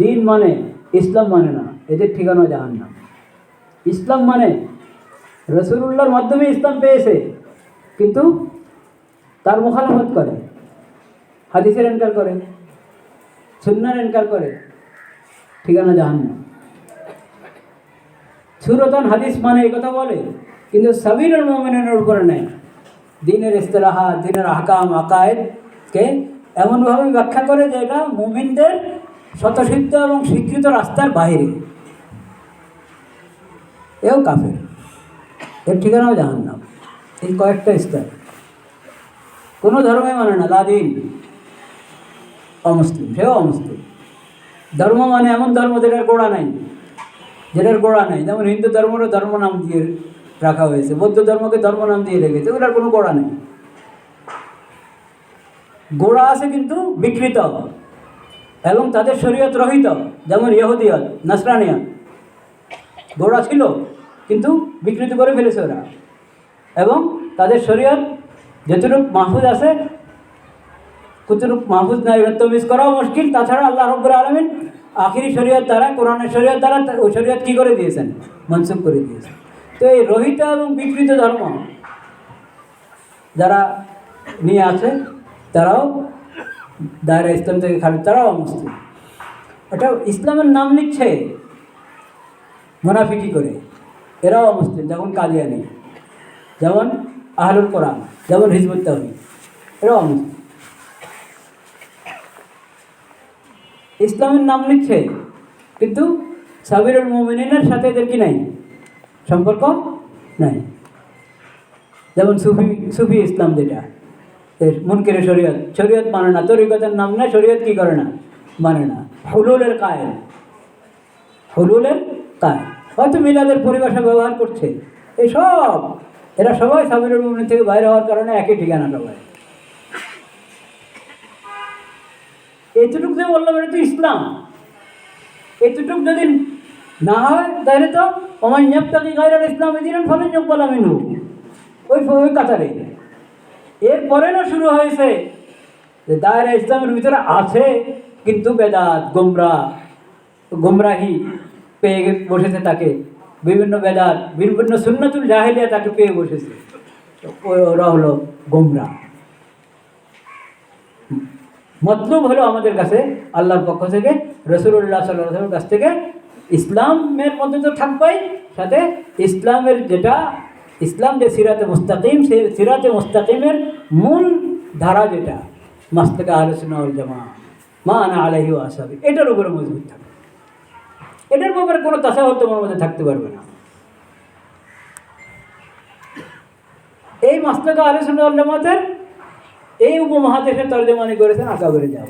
দিন মানে ইসলাম মানে না, এদের ঠিকানা জাহান না ইসলাম মানে রসুল্লাহর মাধ্যমে ইসলাম পেয়েছে, কিন্তু তার মুখালাফত করে, হাদিসের এনকার করে সুন্নার এনকার করে, ঠিকানা জাহান না সুরতন হাদিস মানে এই কথা বলে, কিন্তু সাবিরের মোমেনের উপরে নেয় দিনের ইস্তেলাহা, দিনের আহকাম, আকায়েদকে এমনভাবে ব্যাখ্যা করে যে এটা মুমিনদের স্বতঃসিদ্ধ এবং স্বীকৃত রাস্তার বাইরে। এও কাফের। এর ঠিকানাও জাহান নাম এই কয়েকটা স্তর কোনো ধর্মে মানে না, লাদিন। অমুসলিম, সেও অমুসলিম। ধর্ম মানে এমন ধর্ম যেটার গোড়া নাই। যেটার গোড়া নাই। যেমন হিন্দু ধর্মেরও ধর্ম নাম দিয়ে রাখা হয়েছে। বৌদ্ধ ধর্মকে ধর্ম নাম দিয়ে রেখেছে। ওটার কোনো গোড়া নেই। গোড়া আছে কিন্তু বিকৃত। এবং তাদের শরীয়ত রহিত, যেমন ইহুদিয়ত নাসরানিয়ত গোড়া ছিল, কিন্তু বিকৃত করে ফেলেছে ওরা। এবং তাদের শরীয়ত যতটুকু মাহফুজ আছে কতটুক মাহফুজ নাই তমিজ করাও মুশকিল। তাছাড়া আল্লাহ রব্বুর আলমিন আখিরি শরীয়ত দ্বারা, কোরআনের শরীয়ত দ্বারা ওই শরীয়ত কী করে দিয়েছেন? মনসুখ করে দিয়েছেন। তো এই রহিত এবং বিকৃত ধর্ম যারা নিয়ে আছে, তারাও দায়রা ইসলাম থেকে খালি তারাও মুসলিম। এটা ইসলামের নাম নিচ্ছে মোনাফিকি করে। এরাও মুসলিম, যেমন কাদিয়ানি যেমন আহলুল কোরআন, যেমন হিজবুত এরাও মুসলিম। ইসলামের নাম লিখছে কিন্তু সাবিরুল মোমিনের সাথে এদের কি নাই? সম্পর্ক নাই। যেমন সুফি সুফি ইসলাম যেটা। মুনকের শরীয়ত। শরীয়ত মানে না, তরিকতের নাম না শরীয়ত কি করে না? মানে না, হুলুলের কায়েল হুলুলের কায়েল হয়তো মিলাদের পরিভাষা ব্যবহার করছে। এসব এরা সবাই সাবিরুল মোমিন থেকে বাইরে হওয়ার কারণে একই ঠিকানা সবাই এতটুকু যে বললাম, এটা তো ইসলাম। এতটুক যদি না হয়, তাহলে তো আমার নেপতাকি গাইরাল ইসলাম, এদিন ফলে যোগ বলা মিনু ওই ওই কাতারে এরপরে না শুরু হয়েছে যে দায়রা ইসলামের ভিতরে আছে কিন্তু বেদাত গোমরা গোমরাহি পেয়ে বসেছে তাকে। বিভিন্ন বেদাত, বিভিন্ন সুন্নতুল জাহেলিয়া তাকে পেয়ে বসেছে। ওরা হলো গোমরা মতলব হলো আমাদের কাছে আল্লাহর পক্ষ থেকে রসুল্লাহ সাল্লামের কাছ থেকে ইসলামের মধ্যে তো থাকবেই, সাথে ইসলামের যেটা ইসলাম যে সিরাতে মুস্তাকিম সেই সিরাতে মুস্তাকিমের মূল ধারা যেটা মাস্তাকা আলোচনা জামা মা আনা আলহি ও আসাবি এটার উপরে মজবুত থাকবে। এটার ব্যাপারে কোনো তাসাহত তোমার মধ্যে থাকতে পারবে না। এই মাস্তাকা আলোচনা জামাতের এই উপমহাদেশের তর্জমানি করেছেন আকাবরে যাব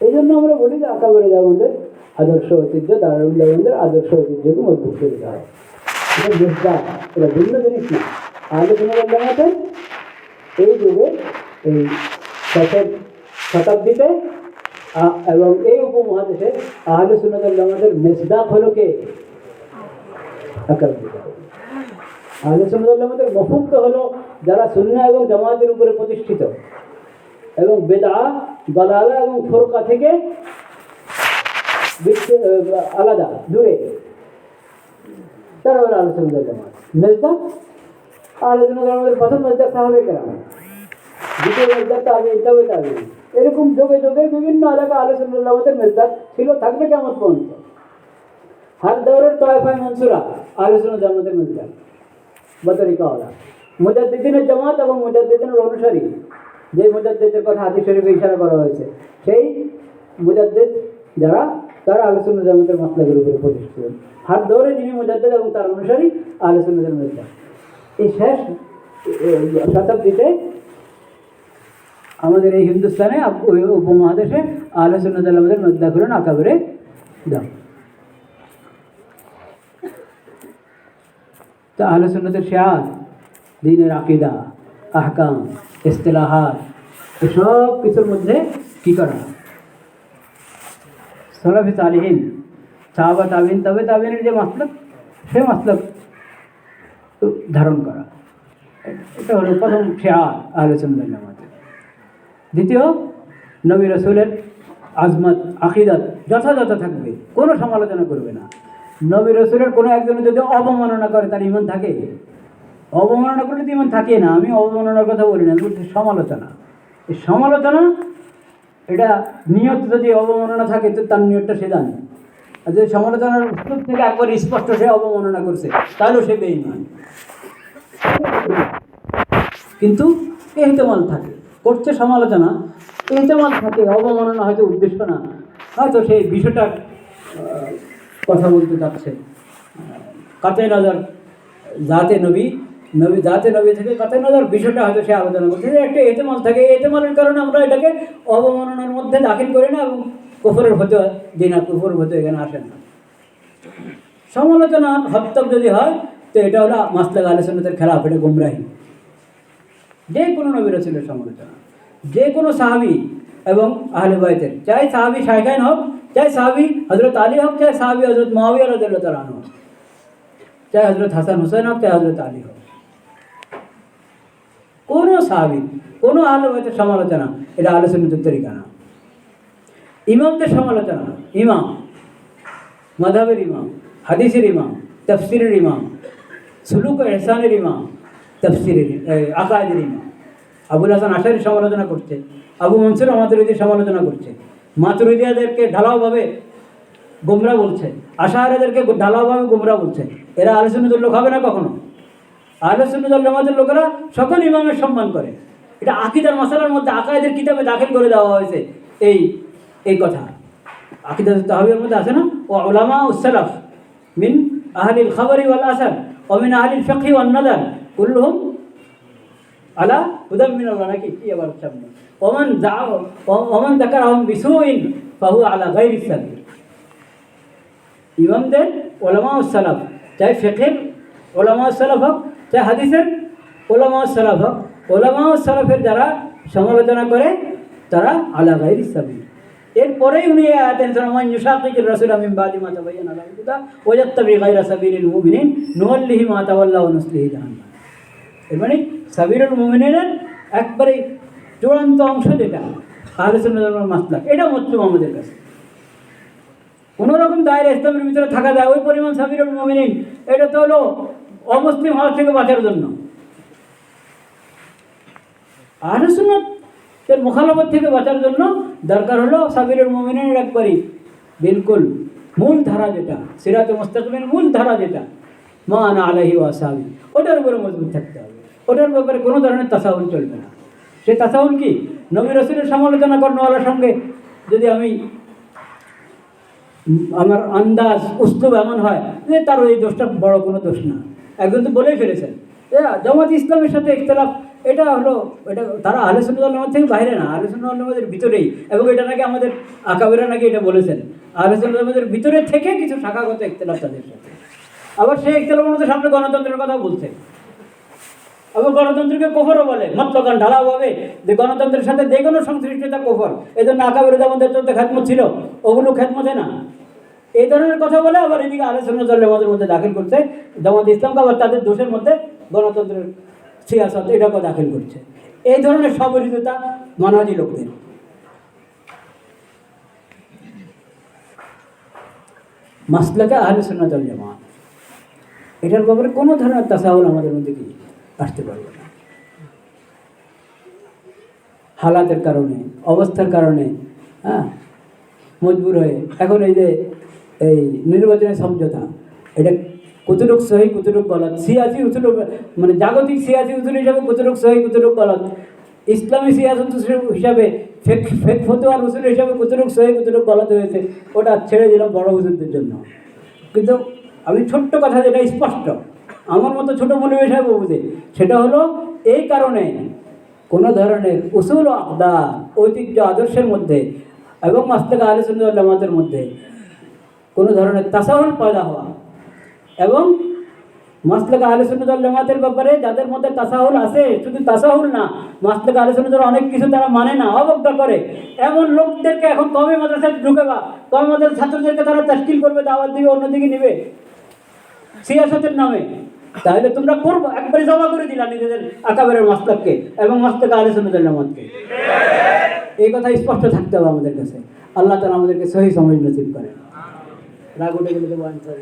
এই জন্য আমরা বলি যে আকাবরে যাবন্দের আদর্শ ঐতিহ্য, দারুল যাবন্দের আদর্শ ঐতিহ্যকে মজবুত করে দেওয়া হয়। এটা বুঝদা এটা ভিন্ন জিনিস না। আলোচনা জামাতে এই যুগে, এই শেষের শতাব্দীতে এবং এই উপমহাদেশে আহলে সুন্নাত জামাতের মেসদাক হলো কে? আহলে সুন্নাত জামাতের মফুক্ত হলো যারা সুন্না এবং জামাতের উপরে প্রতিষ্ঠিত। এবং বেদা গলালা এবং ফোরকা থেকে আলাদা, দূরে। তারা সুন্নাত জামাত মেজদা সুন্নাত জামাতের প্রথম মেজদা সাহাবে কেরাম। দ্বিতীয় মেজদা তাবে তবে তাবে এরকম যোগে যোগে বিভিন্ন এলাকা সুন্নাত জামাতের মেজদা ছিল, থাকবে কেমন পর্যন্ত? হার দৌড়ের তয়ফায় মনসুরা সুন্নাত জামাতের মেজদা বতরিকাওয়ালা মুজাদ্দিদিনের জামাত এবং মুজাদ্দিদিনের অনুসারী। যে মুজাদ্দিদের কথা হাদিস শরীফে ইশারা করা হয়েছে, সেই মুজাদ্দিদ যারা তারা আলোচনা জামাতের মাসলাকের উপরে প্রতিষ্ঠিত। হাত ধরে যিনি মুজাদ্দিদ এবং তার অনুসারী আলোচনা জামাতের এই শেষ শতাব্দীতে আমাদের এই হিন্দুস্তানে উপমহাদেশে আলোচনা জামাতের মধ্যা করেন আকাবরে দাম তা আহলে সুন্নতের শেয়ার দিনের আকিদা, আহকাম, ইস্তেলাহাত, এসব কিছুর মধ্যে কী করা সলাফি তালিহীন সাহাবা তাবিন, তবে তাবিনের যে মাসলক, সে মাসলক ধারণ করা। এটা হলো প্রথম শেয়ার আহলে সুন্নাত দ্বিতীয়, নবী রসুলের আজমত, আকিদত যথাযথ থাকবে, কোনো সমালোচনা করবে না। নবী রসুলের কোনো একজন যদি অবমাননা করে, তার ইমান থাকে? অবমাননা করলে তো ইমান থাকে না। আমি অবমাননার কথা বলি না সমালোচনা। এই সমালোচনা এটা নিয়ত যদি অবমাননা থাকে, তো তার নিয়তটা সে জানে। আর যদি সমালোচনার উত্তর থেকে একবার স্পষ্ট সে অবমাননা করছে, তাহলেও সে বেইমান কিন্তু এহতেমাল থাকে। করছে সমালোচনা, এহতেমাল থাকে, অবমাননা হয়তো উদ্দেশ্য না। হয়তো সেই বিষয়টা কথা বলতে চাচ্ছে। কাতে নজর জাতে নবী নবী জাতে নবী থেকে কাতে নজর বিষয়টা হয়তো সে আলোচনা করছে। যে একটা এহতেমাল থাকে, এই এহতেমালের কারণে আমরা এটাকে অবমাননার মধ্যে দাখিল করি না এবং কুফরের হতে দিই না কুফর হতে এখানে আসে না। সমালোচনা হত্যক যদি হয়, তো এটা হলো মাসলাক আলোচনাদের খেলাফ এটা গুমরাহি। যে কোনো নবীর ছিল সমালোচনা। যে কোনো সাহাবি এবং আহলে বাইতের, চাই সাহাবি শাইখাইন হোক, চাই সাহাবি হজরত আলী হোক, চাই সাহাবি হজরত মাহবিয়া তালান হোক, চাই হজরত হাসান হুসেন হোক, চাই হজরত আলী হোক। কোনো সাহাবি, কোনো বাইতের সমালোচনা, এটা আলোচনার তরিকা না। ইমামদের সমালোচনা, ইমাম, মাধাবের ইমাম, হাদিসের ইমাম, তফসিরের ইমাম, সুলুক এহসানের ইমাম, তফসিরের আকায়েদের ইমাম। আবুল হাসান আশারির সমালোচনা করছে, আবু মনসুর মাতুরিদির সমালোচনা করছে। মাতুরিদিয়াদেরকে ঢালাওভাবে গোমরা বলছে, আশাহারাদেরকে ঢালাওভাবে গোমরা বলছে। এরা আলোচনাদের লোক হবে না কখনো? আলোচনাদের আমাদের লোকেরা সকল ইমামের সম্মান করে। এটা আকিদার মশালার মধ্যে আকায়েদের কিতাবে দাখিল করে দেওয়া হয়েছে এই এই কথা। আকিদা তাহাবির মধ্যে আছে না? ও ওলামা উসালাফ মিন আহলিল খাবরি ওয়াল আসার ও মিন আহলিল ফকি ওয়াল নাদার কুল্লুহুম আলা হুদাম মিন আল্লাহ। নাকি কি আবার সামনে? ওমান দাও ওমান যাকারহুম বিসুইন ফাহু আলা গায়রি সাবিল। ইমামদের ওলামা সালাফ, চাই ফেকের ওলামা সালাফ হোক চাই হাদিসের ওলামা সালাফ হোক। ওলামা সালাফের যারা সমালোচনা করে, তারা আলা গাইরি সাবিল। এরপরেই উনি আয়াতেন সালামান ইউশাকিকুর রাসূল মিন বাদি মা তাবাyyana লাহুল হুদা ওয়া ইয়াত্তাবি গায়রা সাবিলিল মুমিনিন, নুওয়াল্লিহি মা তাওয়াল্লা ওয়া নুসলিহি জাহান্নাম। এর মানে সাবিরুল মুমিনের একবারে চূড়ান্ত অংশ যেটা আলোচনা মাসলাক, এটা মতলব আমাদের কাছে। কোনো রকম দায়ের ইসলামের ভিতরে থাকা যায়, ওই পরিমাণ সাবিরুল মুমিনিন, এটা তো হলো অমুসলিম হওয়ার থেকে বাঁচার জন্য। সুন্নতের মুখালাফত থেকে বাঁচার জন্য দরকার হলো সাবিরুল মুমিনের একবারই বিলকুল মূল ধারা যেটা, সিরাতে মুস্তাকিমের মূল ধারা যেটা মা আনা আলাহি ওয়াসাবি ওটার উপরে মজবুত থাকতে হবে। ওটার ব্যাপারে কোনো ধরনের তাসাউল চলবে না। সে তাসাউল কি? নবী রসুলের সমালোচনা কর্ণওয়ালার সঙ্গে যদি আমি আমার আন্দাজ উস্তুব এমন হয় যে তার ওই দোষটা বড় কোনো দোষ না। একজন তো বলেই ফেলেছেন। জামাত ইসলামের সাথে ইখতলাফ, এটা হলো, এটা তারা আলোচনা আল্লাহ থেকে বাইরে না আলোচনা আমাদের ভিতরেই, এবং এটা নাকি আমাদের আকাবেরা নাকি এটা বলেছেন। আলোচনা আমাদের ভিতরে থেকে কিছু শাখাগত ইখতলাফ তাদের সাথে। আবার সেই ইখতলাফের মধ্যে সামনে গণতন্ত্রের কথা বলছে। আবার গণতন্ত্রকে কোফরও বলে, মতলকান হবে যে গণতন্ত্রের সাথে যে কোনো সংশ্লিষ্টতা কোফর। এই জন্য আকাবের আমাদের ছিল, ওগুলো খেদমতে না। এই ধরনের কথা বলে আবার এদিকে আলোচনা চলে আমাদের মধ্যে দাখিল করছে। জামাত ইসলামকে আবার তাদের দোষের মধ্যে গণতন্ত্রের সিয়াসত এটাকে দাখিল করছে। এই ধরনের সবরিততা মানাজি লোকদের। মাসলাকে আহলে সুন্নাতুল জামাত। এটার ব্যাপারে কোনো ধরনের তাসাহুল আমাদের মধ্যে কি আসতে পারবে না। হালাতের কারণে, অবস্থার কারণে হ্যাঁ মজবুর হয়ে। এখন এই যে এই নির্বাচনের সমঝোতা। এটা কতটুক সহি, কতটুক গলত? সিয়াসি কতটুক মানে জাগতিক সিয়াসি উসুল হিসাবে কতটুক সহি, কতটুক গলত? ইসলামী সিয়াসত হিসাবে ফেক ফেক ফতোয়ার উসুল হিসাবে কতটুক সহি, কতটুক গলত হয়েছে, ওটা ছেড়ে দিলাম বড় হুজুরদের জন্য। কিন্তু আমি ছোট্ট কথা যেটা স্পষ্ট, আমার মতো ছোটো মৌলবী সাহেব বুঝে, সেটা হলো এই কারণে কোনো ধরনের উসুল ও আকদার ঐতিহ্য আদর্শের মধ্যে এবং মাস্তাকা আলোচনা জামাতের মধ্যে কোনো ধরনের তাসাহুল পয়দা হওয়া। এবং মাসলাকা আলোচনা জামাতের ব্যাপারে যাদের মধ্যে তাসাহুল আছে, শুধু তাসাহুল না, মাসলাকা আলোচনা অনেক কিছু তারা মানে না, অবজ্ঞা করে। এমন লোকদেরকে এখন কমে মাদ্রাসায় ঢুকে বা কমে মাদ্রাসার ছাত্রদেরকে তারা তাস্কিল করবে, দাওয়াত দিবে, অন্যদিকে নিবে। সিয়াসতের নামে। তাহলে তোমরা করব, একবারে জমা করে দিলা নিজেদের আকাবের মাস্তাককে এবং মাস্তাকা আলোচনা জামাতকে। এই কথা স্পষ্ট থাকতে হবে আমাদের কাছে। আল্লাহ তালা আমাদেরকে সহি সময় নসিব করেন। रागोटे गेले तर